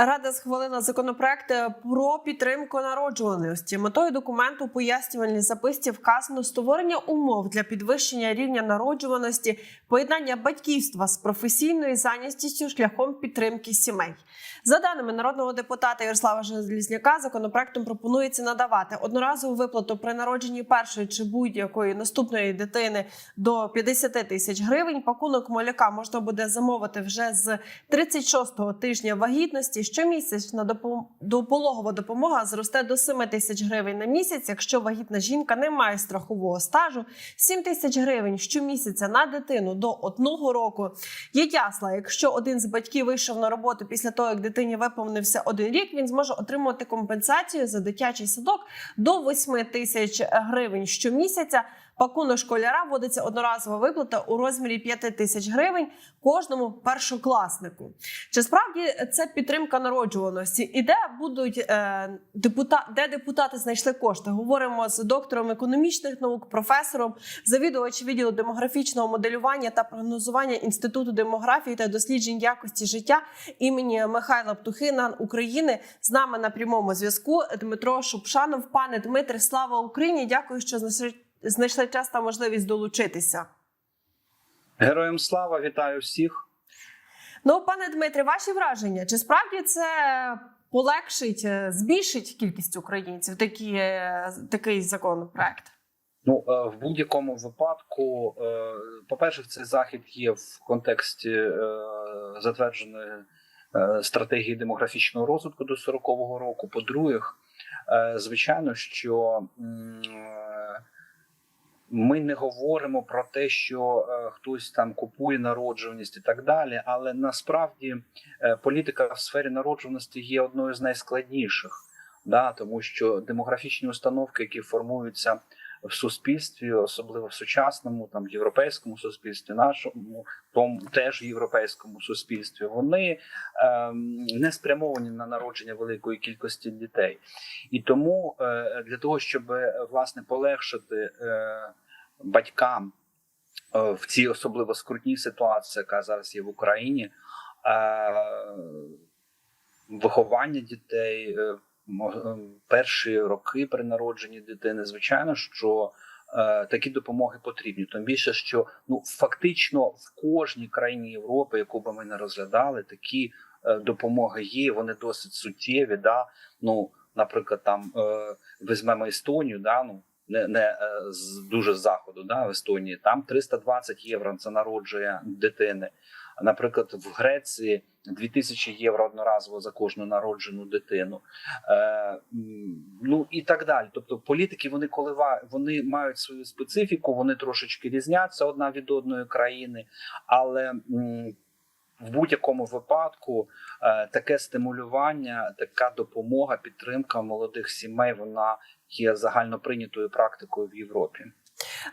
Рада схвалила законопроект про підтримку народжуваності. Метою документу пояснювальній записці вказано створення умов для підвищення рівня народжуваності, поєднання батьківства з професійною зайнятістю шляхом підтримки сімей. За даними народного депутата Ярослава Желізняка, законопроектом пропонується надавати одноразову виплату при народженні першої чи будь-якої наступної дитини до 50 тисяч гривень. Пакунок моляка можна буде замовити вже з 36-го тижня вагітності. Щомісячна допологова допомога зросте до 7 тисяч гривень на місяць. Якщо вагітна жінка не має страхового стажу, 7 тисяч гривень щомісяця на дитину до одного року. Є ясла, якщо один з батьків вийшов на роботу після того, як дитині виповнився один рік, він зможе отримувати компенсацію за дитячий садок до 8 тисяч гривень щомісяця. Пакунок школяра вводиться одноразова виплата у розмірі 5 тисяч гривень кожному першокласнику. Чи справді це підтримка народжуваності? І де будуть е, депута, де депутати знайшли кошти? Говоримо з доктором економічних наук, професором, завідувач відділу демографічного моделювання та прогнозування інституту демографії та досліджень якості життя імені Михайла Птухина України. З нами на прямому зв'язку Дмитро Шупшанов. Пане Дмитре, слава Україні! Дякую, що знайшли- знайшли час та можливість долучитися. Героям слава, вітаю всіх. Ну, пане Дмитре, ваші враження? Чи справді це полегшить, е, збільшить кількість українців такі, е, такий законопроект? Ну е, в будь-якому випадку, по-перше, цей захід є в контексті затвердженої стратегії демографічного розвитку до 40-го року. По-друге, звичайно, що ми не говоримо про те, що е, хтось там купує народжуваність і так далі, але насправді е, політика в сфері народжуваності є одною з найскладніших, да, тому що демографічні установки, які формуються в суспільстві, особливо в сучасному, там європейському суспільстві, нашому тому теж європейському суспільстві, вони ем, не спрямовані на народження великої кількості дітей, і тому е, для того, щоб е, власне полегшити е, батькам е, в цій особливо скрутній ситуації, яка зараз є в Україні. Е, виховання дітей, е, е, перші роки при народженні дитини, звичайно, що е, такі допомоги потрібні. Тим більше, що ну фактично в кожній країні Європи, яку би ми не розглядали, такі е, допомоги є. Вони досить суттєві. Да? Ну, наприклад, там е, візьмемо Естонію, да? ну. Не, не е, з дуже з заходу, да, в Естонії там 320 євро це народжує дитини. Наприклад, в Греції 2000 євро одноразово за кожну народжену дитину. Е, ну і так далі. Тобто, політики вони колива, вони мають свою специфіку, вони трошечки різняться одна від одної країни, але в будь-якому випадку е, таке стимулювання, така допомога, підтримка молодих сімей, вона є загальноприйнятою практикою в Європі.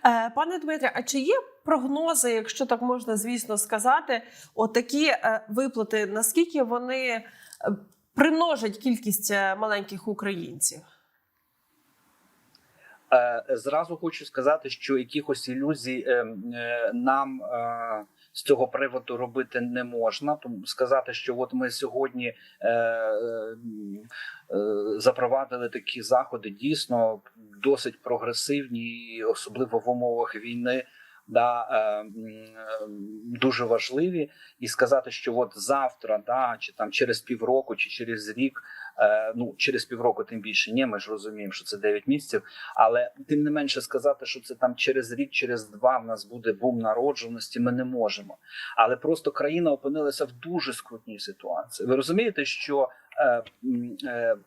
Е, Пане Дмитре, а чи є прогнози, якщо так можна, звісно, сказати, отакі е, виплати, наскільки вони е, примножать кількість маленьких українців? Зразу хочу сказати, що якихось ілюзій е, е, нам з цього приводу робити не можна. Тому сказати, що от ми сьогодні е, е, е, запровадили такі заходи, дійсно досить прогресивні, особливо в умовах війни. Да, е, е, дуже важливі, і сказати, що от завтра, да, чи там через півроку, чи через рік, ну через півроку, тим більше ні, ми ж розуміємо, що це 9 місяців. Але тим не менше сказати, що це там через рік, через два в нас буде бум народжуваності, ми не можемо. Але просто країна опинилася в дуже скрутній ситуації. Ви розумієте, що е, е,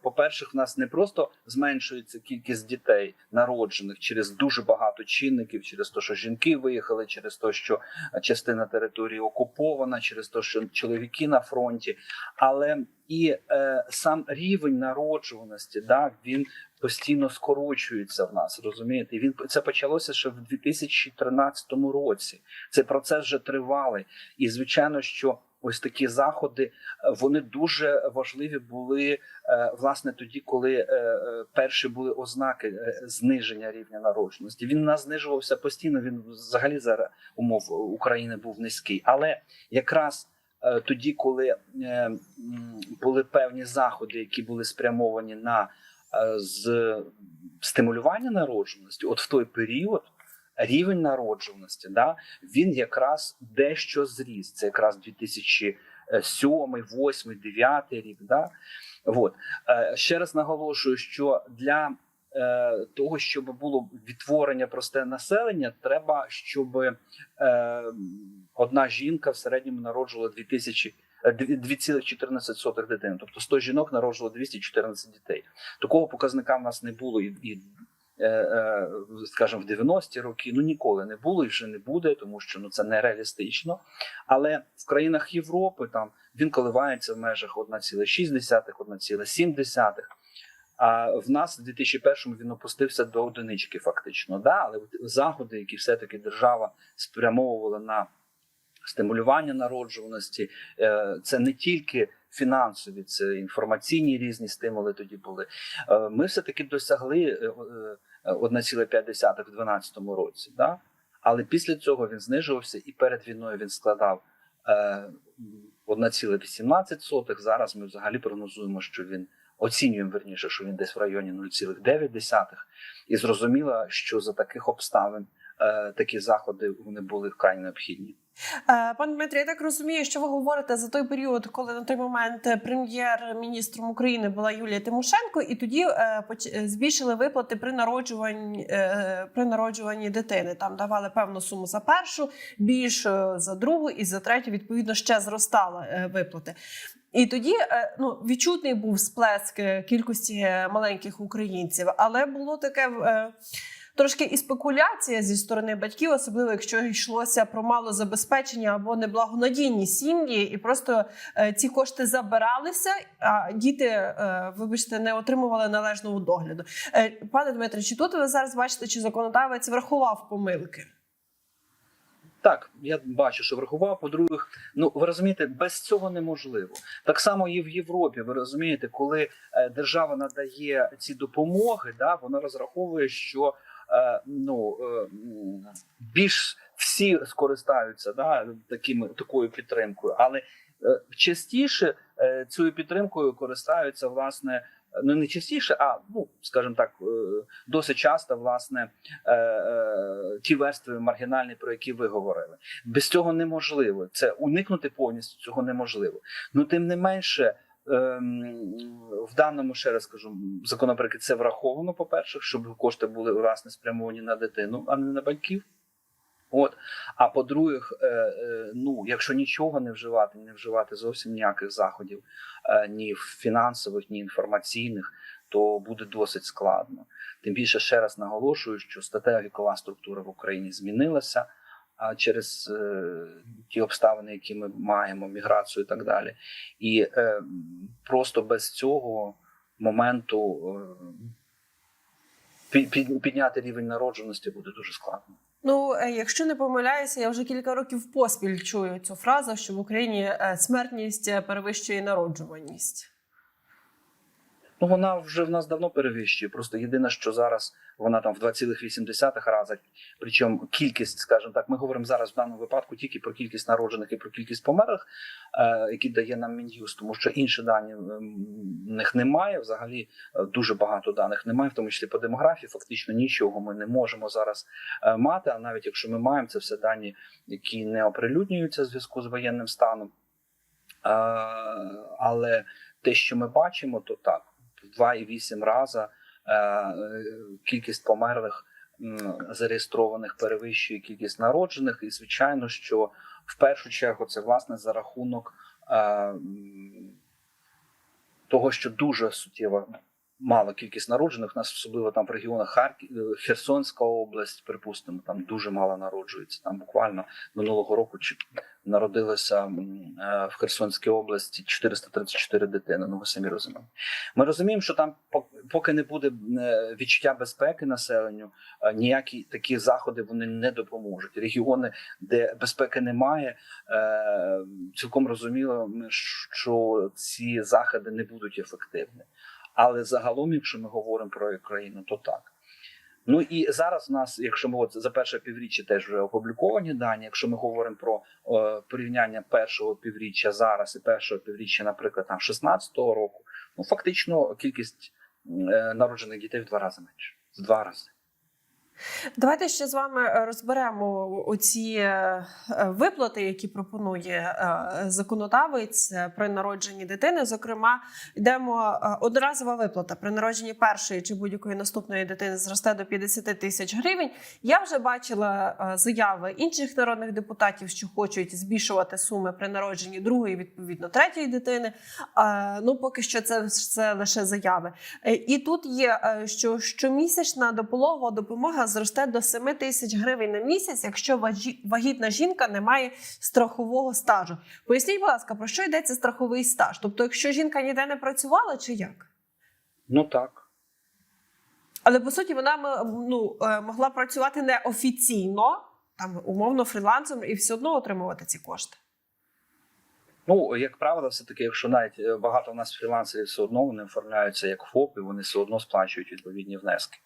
по-перше, в нас не просто зменшується кількість дітей народжених через дуже багато чинників, через те, що жінки виїхали, через те, що частина території окупована, через те, що чоловіки на фронті, але і е, сам рівень народжуваності, да, він постійно скорочується в нас. Розумієте, він це почалося ще в 2013 році. Цей процес вже тривалий, і звичайно, що ось такі заходи е, вони дуже важливі були е, власне тоді, коли е, перші були ознаки зниження рівня народженості. Він у нас знижувався постійно. Він взагалі за умов України був низький, але якраз. Тоді, коли були певні заходи, які були спрямовані на з стимулювання народжуваності. От в той період рівень народжуваності, да, він якраз дещо зріс. Це якраз 2007, 2008, 2009 рік. Да? От. Е, Ще раз наголошую, що для е, того, щоб було відтворення просте населення, треба, щоб е, одна жінка в середньому народжувала 2000 е, дві- 2,14 дитини. Тобто 100 жінок народжувало 214 дітей. Такого показника в нас не було і, і скажімо, в 90-ті роки ну ніколи не було і вже не буде, тому що ну це нереалістично. Але в країнах Європи там він коливається в межах 1,6, 1,7. А в нас в 2001-му він опустився до одинички, фактично. Да? Але заходи, які все-таки держава спрямовувала на стимулювання народжуваності, е, це не тільки фінансові, це інформаційні різні стимули тоді були. Е, Ми все-таки досягли е, е, 1,5 в 2012 році. Да? Але після цього він знижувався, і перед війною він складав е, 1,18. Зараз ми взагалі прогнозуємо, що він оцінюємо верніше, що він десь в районі 0,9. І зрозуміло, що за таких обставин е, такі заходи вони були вкрай необхідні. Е, Пане Дмитрий, я так розумію, що ви говорите за той період, коли на той момент прем'єр-міністром України була Юлія Тимошенко, і тоді е, е, збільшили виплати при народжуванні при народжуванні дитини. Там давали певну суму за першу, більше за другу, і за третю відповідно ще зростали виплати. І тоді ну відчутний був сплеск кількості маленьких українців, але було таке. Трошки і спекуляція зі сторони батьків, особливо якщо йшлося про малозабезпечення або неблагонадійні сім'ї, і просто е, ці кошти забиралися, а діти, е, вибачте, не отримували належного догляду. Е, пане Дмитре, чи тут ви зараз бачите, чи законодавець врахував помилки? Так, я бачу, що врахував. По-друге, ну ви розумієте, без цього неможливо. Так само і в Європі. Ви розумієте, коли держава надає ці допомоги, да, вона розраховує, що ну е, більш всі скористаються да, такими такою підтримкою, але е, частіше е, цією підтримкою користаються власне. Ну не частіше, а ну скажімо так, е, досить часто власне е, е, ті верстви маргінальні, про які ви говорили. Без цього неможливо. Це уникнути повністю цього неможливо. Ну тим не менше. Ем, В даному ще раз кажу, законопроекті це враховано. По перше, щоб кошти були власне спрямовані на дитину, а не на батьків. От а по-друге, е, е, ну якщо нічого не вживати, не вживати зовсім ніяких заходів, е, ні фінансових, ні інформаційних, то буде досить складно. Тим більше ще раз наголошую, що статева вікова структура в Україні змінилася а через е, ті обставини, які ми маємо, міграцію і так далі. І е, просто без цього моменту е, пі- пі- підняти рівень народженості буде дуже складно. Ну, е, якщо не помиляюся, я вже кілька років поспіль чую цю фразу, що в Україні е, смертність е, перевищує народжуваність. Ну вона вже в нас давно перевищує. Просто єдине, що зараз вона там в 2,8 рази. Причому кількість, скажімо так, ми говоримо зараз в даному випадку тільки про кількість народжених і про кількість померлих, е, які дає нам Мін'юз, тому що інші дані в них немає. Взагалі е, дуже багато даних немає, в тому числі по демографії. Фактично нічого ми не можемо зараз е, мати. А навіть якщо ми маємо це все дані, які не оприлюднюються в зв'язку з воєнним станом. Але те, що ми бачимо, то так 2,8 рази е, е, кількість померлих зареєстрованих перевищує кількість народжених, і звичайно, що в першу чергу це власне за рахунок е, того, що дуже суттєво мала кількість народжених. У нас особливо там в регіонах Харків, е, Херсонська область, припустимо, там дуже мало народжується. Там буквально минулого року народилося е, в Херсонській області 434 дитини. Ну ви самі розумієте. Ми розуміємо, що там пок- поки не буде е, відчуття безпеки населенню, ніякі такі заходи вони не допоможуть. Регіони, де безпеки немає, цілком розуміло, що ці заходи не будуть ефективні. Але загалом, якщо ми говоримо про Україну, то так. Ну і зараз в нас, якщо ми от за перше півріччя теж вже опубліковані дані, якщо ми говоримо про е, порівняння першого півріччя зараз і першого півріччя, наприклад, там 16-го року, ну фактично кількість е, народжених дітей в два рази менше. В два рази. Давайте ще з вами е, розберемо оці е, е, виплати, які пропонує законодавець при народженні дитини. Зокрема, йдемо одноразова виплата при народженні першої чи будь-якої наступної дитини зросте до 50 тисяч гривень. Я вже бачила заяви інших народних депутатів, що хочуть збільшувати суми при народженні другої, відповідно третьої дитини. Ну поки що це все лише заяви. І тут є, що щомісячна допологова допомога зросте до 7 тисяч гривень на місяць, якщо вагітна жінка не має страхового стажу. Поясніть, будь ласка, про що йдеться страховий стаж? Тобто, якщо жінка ніде не працювала, чи як? Ну так. Але по суті вона ну, е, могла працювати неофіційно, там умовно фрілансом, і все одно отримувати ці кошти. Ну, як правило, все таки, якщо навіть е, багато в нас фрілансерів все одно вони оформляються як ФОП, і вони все одно сплачують відповідні внески.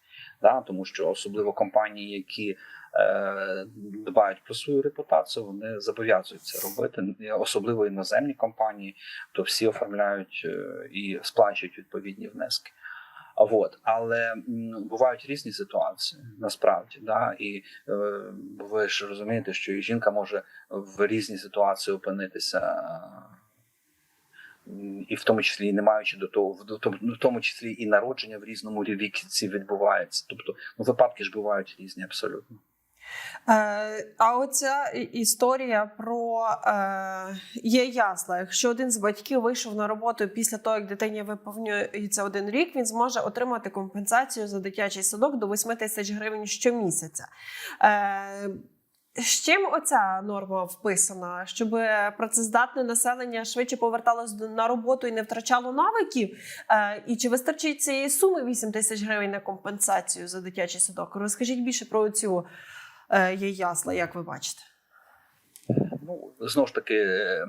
Да? Тому що особливо компанії, які е, дбають про свою репутацію, вони зобов'язуються робити, особливо іноземні компанії, то всі оформляють е, і сплачують відповідні внески. А от, але м, бувають різні ситуації насправді, да, і е, ви ж розумієте, що і жінка може в різні ситуації опинитися, і в тому числі і не маючи до того, в тому, тому числі і народження в різному віці відбувається. Тобто, ну випадки ж бувають різні абсолютно. Е, а оця історія про е, є ясла. Якщо один з батьків вийшов на роботу після того, як дитині виповнюється один рік, він зможе отримати компенсацію за дитячий садок до 8 тисяч гривень щомісяця. Е, з чим оця норма вписана, щоб працездатне населення швидше поверталось на роботу і не втрачало навиків? Е, і чи вистачить цієї суми 8 тисяч гривень на компенсацію за дитячий садок? Розкажіть більше про цю е, є ясла, як ви бачите. Ну знову ж таки, е,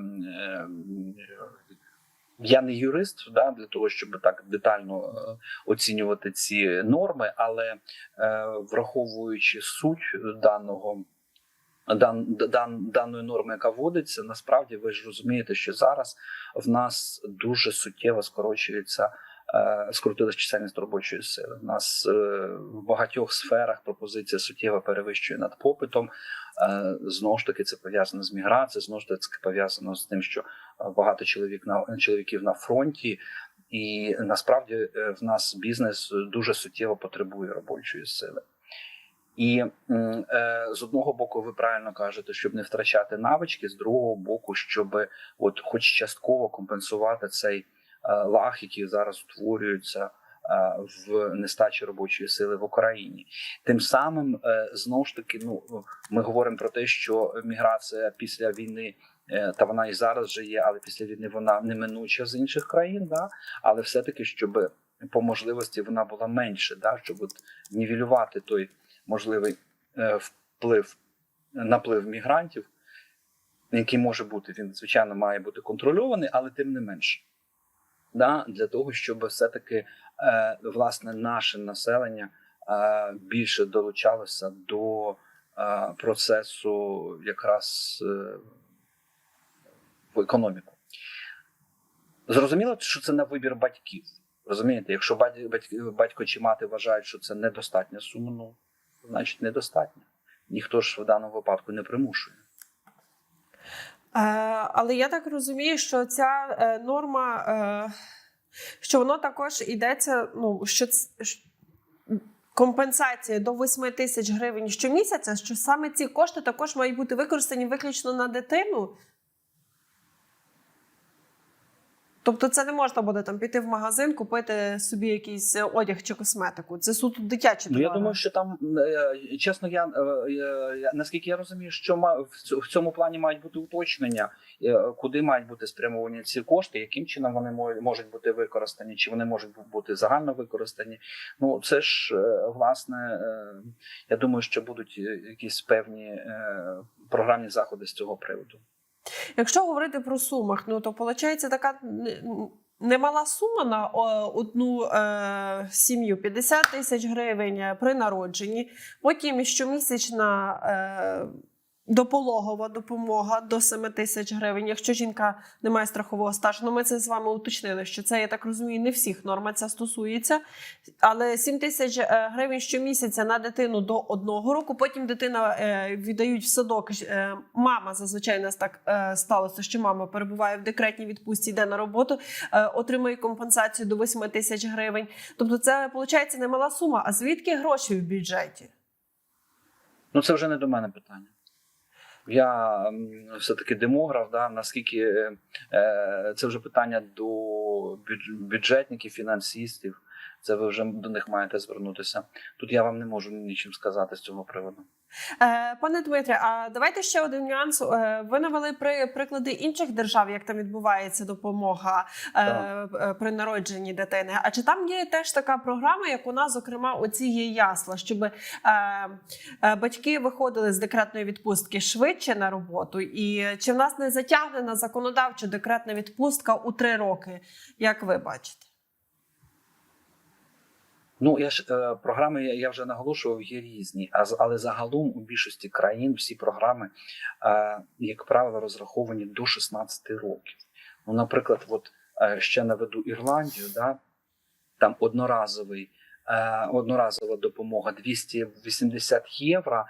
я не юрист да, для того, щоб так детально оцінювати ці норми, але враховуючи суть даного. Дан, дан, даної норми, яка вводиться, насправді ви ж розумієте, що зараз в нас дуже суттєво скорочується, е, скоротилась чисельність робочої сили. У нас е, в багатьох сферах пропозиція суттєво перевищує над попитом. Е, знову ж таки, це пов'язано з міграцією, знову ж таки пов'язано з тим, що багато чоловік на чоловіків на фронті, і насправді в нас бізнес дуже суттєво потребує робочої сили. І е, з одного боку, ви правильно кажете, щоб не втрачати навички, з другого боку, щоб от, хоч частково компенсувати цей е, лаг, який зараз утворюється е, в нестачі робочої сили в Україні. Тим самим е, знову ж таки, ну ми говоримо про те, що міграція після війни. е, Та вона і зараз вже є, але після війни вона неминуча з інших країн, да? але все-таки, щоб по можливості вона була менше, да? щоб от нівелювати той можливий е, вплив, наплив мігрантів, який може бути, він, звичайно, має бути контрольований, але тим не менше. Да, для того, щоб все-таки е, власне наше населення е, більше долучалося до процесу якраз в економіку. Зрозуміло, що це на вибір батьків. Розумієте, якщо батько чи мати вважають, що це недостатня сума, ну значить недостатньо. Ніхто ж в даному випадку не примушує. Е, але я так розумію, що ця е, норма, е, що воно також йдеться, ну, що компенсація до 8 тисяч гривень щомісяця, що саме ці кошти також мають бути використані виключно на дитину. Тобто це не можна буде там піти в магазин, купити собі якийсь одяг чи косметику. Це суто дитячі Ну, я думаю, що там е, чесно, я, е, я- наскільки я розумію, що в цьому плані мають бути уточнення, е, куди мають бути спрямовані ці кошти, яким чином вони можуть бути використані, чи вони можуть бути загально використані. Ну це ж е, власне, е, я думаю, що будуть е, якісь певні е, програмні заходи з цього приводу. Якщо говорити про сумах, ну то виходить така Немала сума на одну е, сім'ю 50 тисяч гривень е, при народженні. Потім щомісячна е, допологова допомога до 7 тисяч гривень. Якщо жінка не має страхового стажу, ну ми це з вами уточнили, що це я так розумію, не всіх норма ця стосується. Але 7 тисяч е, гривень щомісяця на дитину до одного року. Потім дитина е, віддають в садок. Е, мама зазвичай нас так сталося, що мама перебуває в декретній відпустці, йде на роботу, отримує компенсацію до 8 тисяч гривень. Тобто, це виходить немала сума. А звідки гроші в бюджеті? Ну це вже не до мене питання. Я все-таки демограф, да, наскільки е, е, це вже питання до бюдж- бюджетників, фінансистів. Це ви вже до них маєте звернутися. Тут я вам не можу нічим сказати з цього приводу. Е, Пане Дмитре, а давайте ще один нюанс. Е, Ви навели при приклади інших держав, як там відбувається допомога е, е, при народженні дитини. А чи там є теж така програма, як у нас, зокрема, оці є ясла, щоб батьки виходили з декретної відпустки швидше на роботу? І чи в нас не затягнена законодавча декретна відпустка у три роки, як ви бачите? Ну я ж е, програми я, вже наголошував, є різні, а але загалом у більшості країн всі програми, е, як правило, розраховані до 16 років. Ну, наприклад, от е, ще наведу Ірландію, да, там одноразовий. е, Одноразова допомога 280 євро,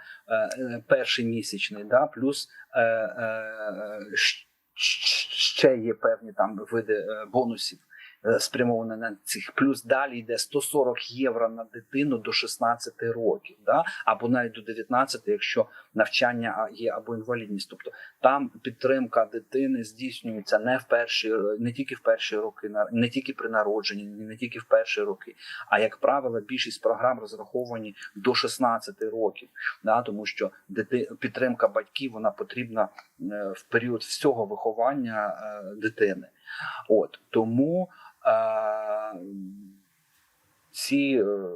перший місячний, да, плюс ще є певні там види бонусів е, спрямоване на цих. Плюс далі йде 140 євро на дитину до 16 років, да? або навіть до 19, якщо навчання є або інвалідність. Тобто там підтримка дитини здійснюється не в перші, не тільки в перші роки, не тільки при народженні, не тільки в перші роки, а як правило, більшість програм розраховані до 16 років, да? тому що дити, підтримка батьків вона потрібна е, в період всього виховання е, дитини. От тому е, ці е,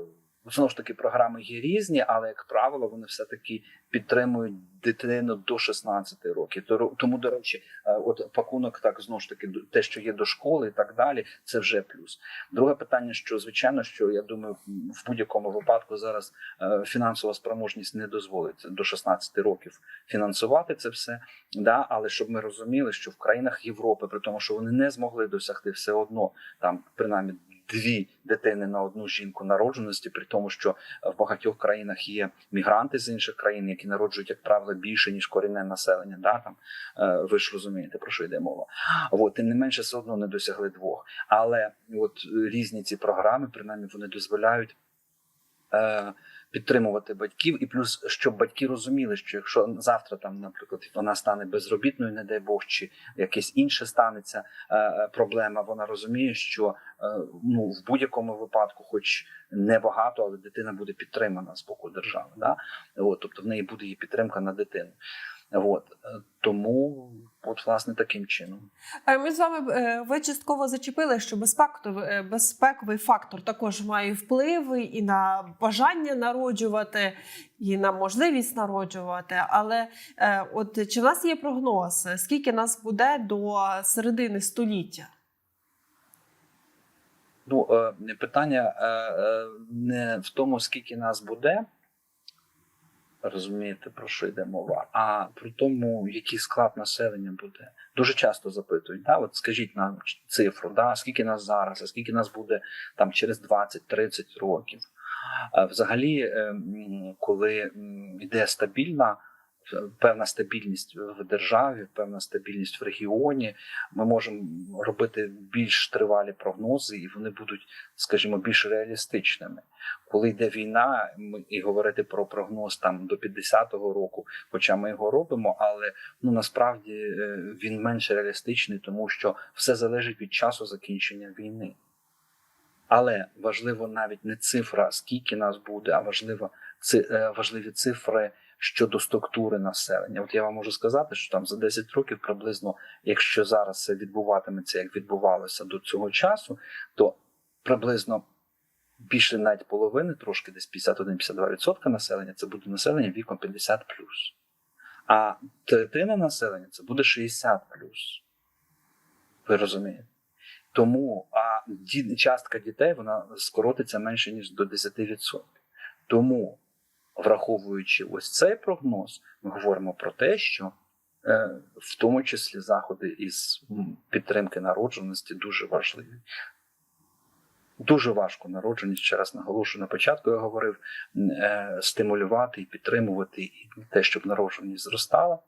знову ж таки програми є різні, але як правило, вони все таки підтримують дитину до 16 років. Тому, до речі, е, от пакунок, так знову ж таки, те, що є до школи, і так далі, це вже плюс. Друге питання, що звичайно, що я думаю, в будь-якому випадку зараз е, фінансова спроможність не дозволить до 16 років фінансувати це все. Да, але щоб ми розуміли, що в країнах Європи, при тому, що вони не змогли досягти все одно там принаймні дві дитини на одну жінку народженості, при тому, що в багатьох країнах є мігранти з інших країн, які народжують, як правило, більше ніж корінне населення. Да, там е, ви ж розумієте про що йде мова. От тим не менше, все одно не досягли двох. Але от різні ці програми, принаймні, вони дозволяють. Е, підтримувати батьків, і плюс, щоб батьки розуміли, що якщо завтра там, наприклад, вона стане безробітною, не дай Бог, чи якесь інше станеться е, е, проблема, вона розуміє, що е, ну в будь-якому випадку, хоч небагато, але дитина буде підтримана з боку держави. Да? От, тобто в неї буде її підтримка на дитину. От е, тому, от власне, таким чином. Ми з вами е, ви частково зачепили, що безпековий, е, безпековий фактор також має вплив і на бажання народжувати, і на можливість народжувати. Але е, от чи в нас є прогноз, скільки нас буде до середини століття? Ну, питання не в тому, скільки нас буде, розумієте, про що йде мова, а про тому, який склад населення буде. Дуже часто запитують, да, от скажіть нам цифру, да, скільки нас зараз, а скільки нас буде там через 20-30 років. Взагалі, е, коли йде стабільна. Певна стабільність в державі, певна стабільність в регіоні. Ми можемо робити більш тривалі прогнози, і вони будуть, скажімо, більш реалістичними. Коли йде війна, ми і говорити про прогноз там до 50-го року, хоча ми його робимо, але ну насправді е, він менш реалістичний, тому що все залежить від часу закінчення війни. Але важливо навіть не цифра, скільки нас буде, а важливо ци, е, важливі цифри щодо структури населення. От я вам можу сказати, що там за 10 років приблизно, якщо зараз це відбуватиметься, як відбувалося до цього часу, то приблизно більше навіть половини, трошки десь 51-52% населення це буде населення віком 50 А третина населення це буде 60 Ви розумієте? Тому а частка дітей вона скоротиться менше ніж до 10%. Тому, враховуючи ось цей прогноз, ми говоримо про те, що е, в тому числі заходи із підтримки народжуваності дуже важливі. Дуже важко народженість, ще раз наголошую на початку. Я говорив е, стимулювати і підтримувати і те, щоб народженість зростала.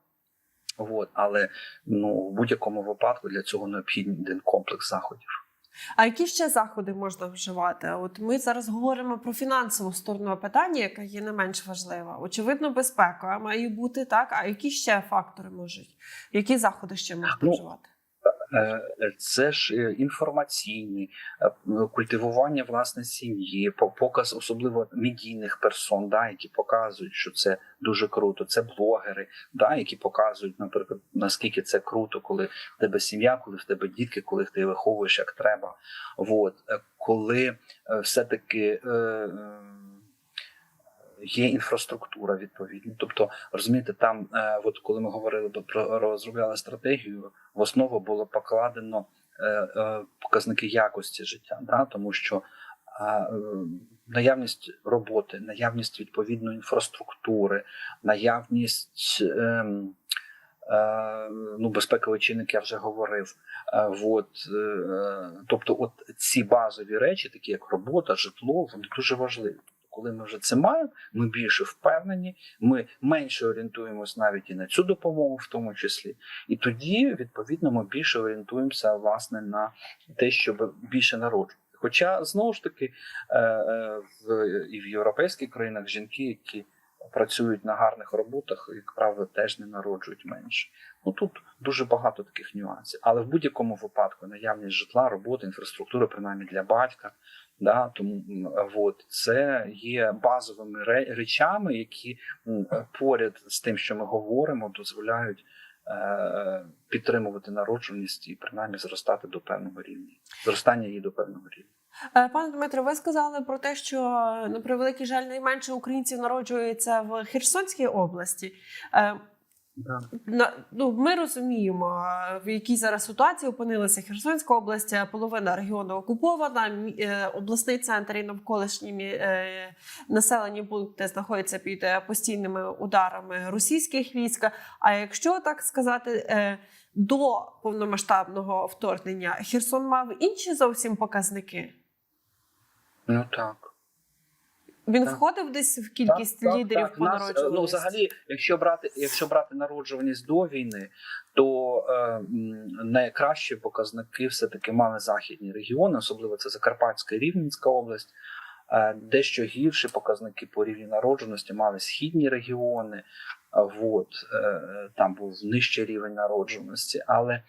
От, але ну, в будь-якому випадку для цього необхідний один комплекс заходів. А які ще заходи можна вживати? От ми зараз говоримо про фінансову сторону питання, яка є не менш важлива. Очевидно, безпека має бути так. А які ще фактори можуть? Які заходи ще можна Ну, вживати? Е, Це ж е, інформаційні е, культивування власне сім'ї, по- показ особливо медійних персон, да, які показують, що це дуже круто. Це блогери, да, які показують, наприклад, наскільки це круто, коли в тебе сім'я, коли в тебе дітки, коли ти виховуєш як треба. От коли е, все-таки. Е, е, Є інфраструктура відповідна, тобто розумієте, там, е, от коли ми говорили про розробляли стратегію, в основу було покладено е, е, показники якості життя, да? тому що наявність роботи, наявність відповідної інфраструктури, наявність е, е, ну, безпековий чинник, я вже говорив. От, тобто, от ці базові речі, такі як робота, житло, вони дуже важливі. Коли ми вже це маємо, ми більше впевнені, ми менше орієнтуємось навіть і на цю допомогу, в тому числі. І тоді, відповідно, ми більше орієнтуємося власне на те, щоб більше народжувати. Хоча знову ж таки е, е, в і в європейських країнах жінки, які працюють на гарних роботах, як правило, теж не народжують менше. Ну тут дуже багато таких нюансів. Але в будь-якому випадку наявність житла, роботи, інфраструктури, принаймні для батька. Да, тому от це є базовими речами, які поряд з тим, що ми говоримо, дозволяють е, підтримувати народжуваність і принаймні зростати до певного рівня, зростання її до певного рівня. Е, Пане Дмитро, ви сказали про те, що на превеликий жаль найменше українців народжується в Херсонській області. Да. На ну ми розуміємо, в якій зараз ситуації опинилася Херсонська область. е, Половина регіону окупована. е, Обласний центр і навколишні е, населені пункти знаходяться під постійними ударами російських військ. А якщо так сказати, до повномасштабного вторгнення Херсон мав інші зовсім показники. Ну так. Він Так. входив десь в кількість Так, так, лідерів так. по Нас, е, народжуваності? Ну, взагалі, якщо брати, якщо брати народжуваність до війни, то е, найкращі показники все-таки мали західні регіони, особливо це Закарпатська і Рівненська область. Е, Дещо гірші показники по рівні народженості мали східні регіони. А Вот, е, там був нижчий рівень народженості, але е,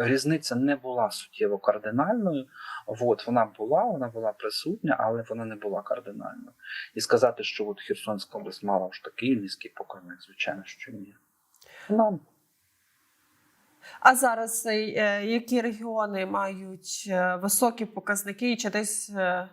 різниця не була суттєво кардинальною. От, вона була, вона була присутня, але вона не була кардинальною. І сказати, що от Херсонська область мала ж такий низький показник, звичайно, що ні. Вона А зараз е, е, які регіони мають е, високі показники чи десь е,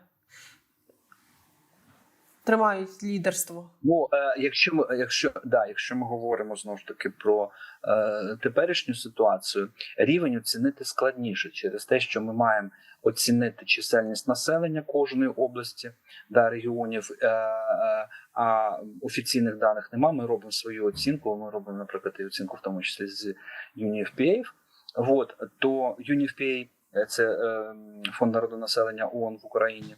тримають лідерство? Ну, е, якщо ми, якщо да, якщо ми говоримо знову ж таки про е, теперішню ситуацію, рівень оцінити складніше через те, що ми маємо оцінити чисельність населення кожної області да, регіонів. Е, е, а офіційних даних немає. Ми робимо свою оцінку. Ми робимо, наприклад, і оцінку в тому числі з UNFPA. Вот то UNFPA – це е, фонд народонаселення ООН в Україні.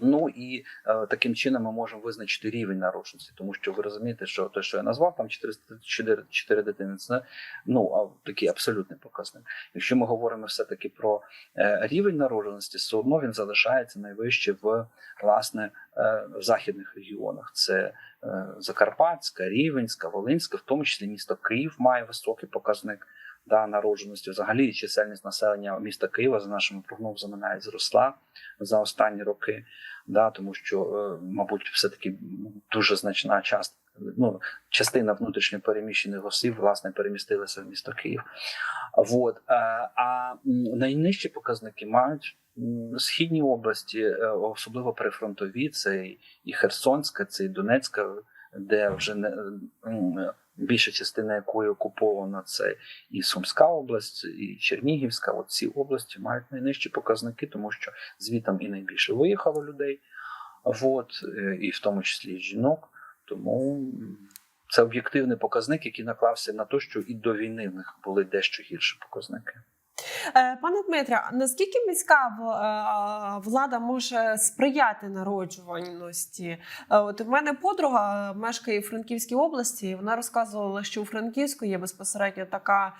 Ну і е, таким чином ми можемо визначити рівень народженості, тому що ви розумієте, що те, що я назвав, там 404 4 дитини, це ну а, такий абсолютний показник. Якщо ми говоримо все таки про е, рівень народженості, все одно він залишається найвище в власне е, в західних регіонах. Це е, Закарпатська, Рівенська, Волинська, в тому числі місто Київ має високий показник. Да, народженості взагалі чисельність населення міста Києва за нашими прогнозами навіть зросла за останні роки, да, тому що, е, мабуть, все-таки дуже значна частина, ну, частина внутрішньо переміщених осіб власне перемістилася в місто Київ. Вот. е, А найнижчі показники мають східні області, е, особливо прифронтові, це і- Херсонська, це і Донецька, де вже не більша частина якої окупована це і Сумська область, і Чернігівська. От ці області мають найнижчі показники, тому що звітом і найбільше виїхало людей, от, е, і в тому числі жінок. Тому це об'єктивний показник, який наклався на те, що і до війни в них були дещо гірші показники. Е, Пане Дмитре, наскільки міська е, влада може сприяти народжуваності? Е, От в мене подруга мешкає в Франківській області. і Вона розказувала, що у Франківську є безпосередньо така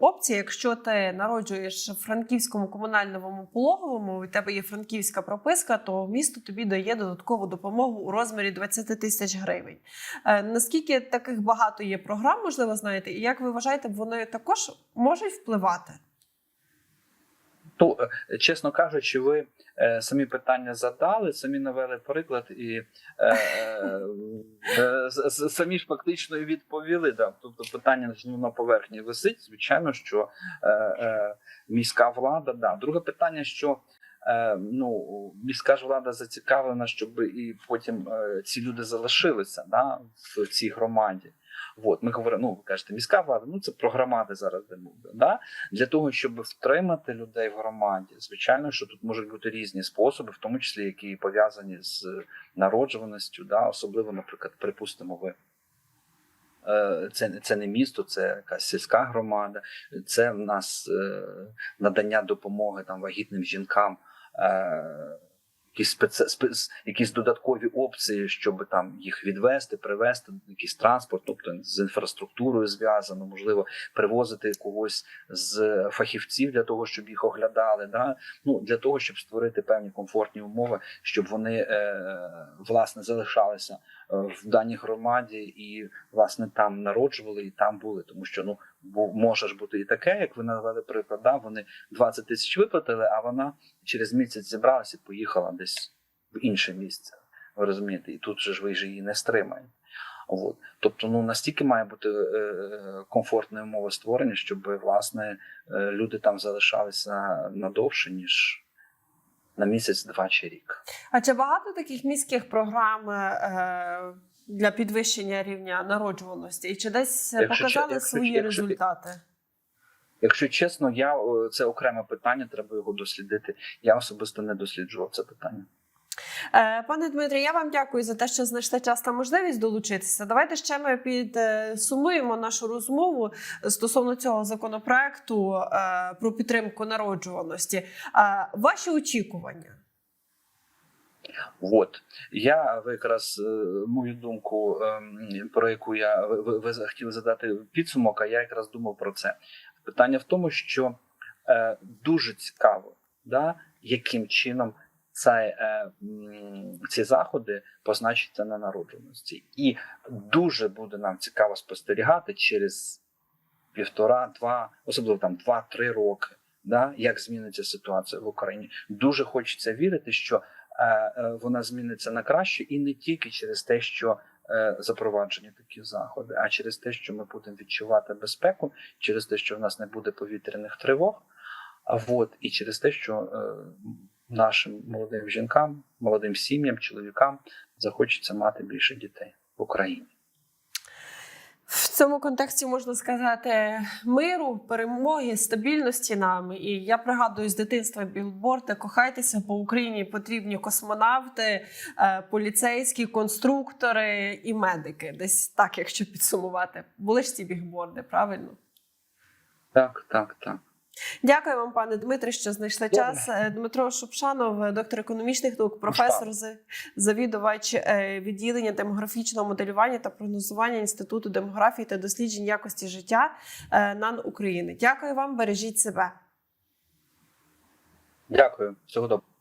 опція. Якщо ти народжуєш в франківському комунальному пологовому, і тебе є франківська прописка, то місто тобі дає додаткову допомогу у розмірі 20 тисяч гривень. Наскільки таких багато є програм, можливо, знаєте, і як ви вважаєте, вони також можуть впливати? Ну, е, чесно кажучи, ви е, самі питання задали, самі навели приклад і е, е, з- самі ж фактично і відповіли. Да. Тобто питання на поверхні висить. Звичайно, що е, е, міська влада, да. Друге питання, що е, ну, міська ж влада зацікавлена, щоб і потім е, ці люди залишилися да, в цій громаді. От, ми говоримо, ну ви кажете, міська влада, ну це про громади зараз де буде. Да? Для того, щоб втримати людей в громаді, звичайно, що тут можуть бути різні способи, в тому числі які пов'язані з народжуваністю, да? особливо, наприклад, припустимо, ви. е, Це, це не місто, це якась сільська громада, це в нас е, надання допомоги там вагітним жінкам, е, якісь спеці... спец... якісь додаткові опції, щоб там їх відвести, привезти, якийсь транспорт, тобто з інфраструктурою зв'язано, можливо, привозити когось з фахівців для того, щоб їх оглядали. Да? Ну для того, щоб створити певні комфортні умови, щоб вони е, власне залишалися е, в даній громаді і власне там народжували і там були, тому що ну бо може ж бути і таке, як ви навели приклад, да? вони 20 тисяч виплатили, а вона через місяць зібралася і поїхала десь в інше місце. Ви розумієте, і тут же ж ви ж її не стримаєте. От. Тобто, ну настільки має бути е, комфортна умова створення, щоб власне е, люди там залишалися надовше, ніж на місяць, два чи рік. А чи багато таких міських програм е, для підвищення рівня народжуваності? І чи десь Якщо показали якщо- свої якщо- результати? Якщо чесно, я е, це окреме питання, треба його дослідити. Я особисто не досліджував це питання. Е, Пане Дмитре, я вам дякую за те, що знайшли час та можливість долучитися. Давайте ще ми підсумуємо нашу розмову стосовно цього законопроекту е, про підтримку народжуваності. Е, Ваші очікування? От я якраз е, мою думку, про яку я ви, ви, хотіли задати підсумок, а я якраз думав про це. Питання в тому, що е, дуже цікаво, да, яким чином це, е, ці заходи позначаться на народженості, і дуже буде нам цікаво спостерігати через півтора-два, особливо там два-три роки, да, як зміниться ситуація в Україні. Дуже хочеться вірити, що вона зміниться на краще, і не тільки через те, що е, запроваджені такі заходи, а через те, що ми будемо відчувати безпеку, через те, що в нас не буде повітряних тривог. А от і через те, що е, нашим молодим жінкам, молодим сім'ям, чоловікам захочеться мати більше дітей в Україні. В цьому контексті можна сказати миру, перемоги, стабільності нам. І я пригадую з дитинства білборди, кохайтеся по Україні потрібні космонавти, е, поліцейські, конструктори і медики. Десь так, якщо підсумувати. Були ж ці бігборди, правильно? Так, так, так. Дякую вам, пане Дмитре, що знайшли Добре. час. Е, Дмитро Шупшанов, доктор економічних наук, професор, завідувач е, відділення демографічного моделювання та прогнозування Інституту демографії та досліджень якості життя е, НАН України. Дякую вам, бережіть себе. Дякую, всього доброго.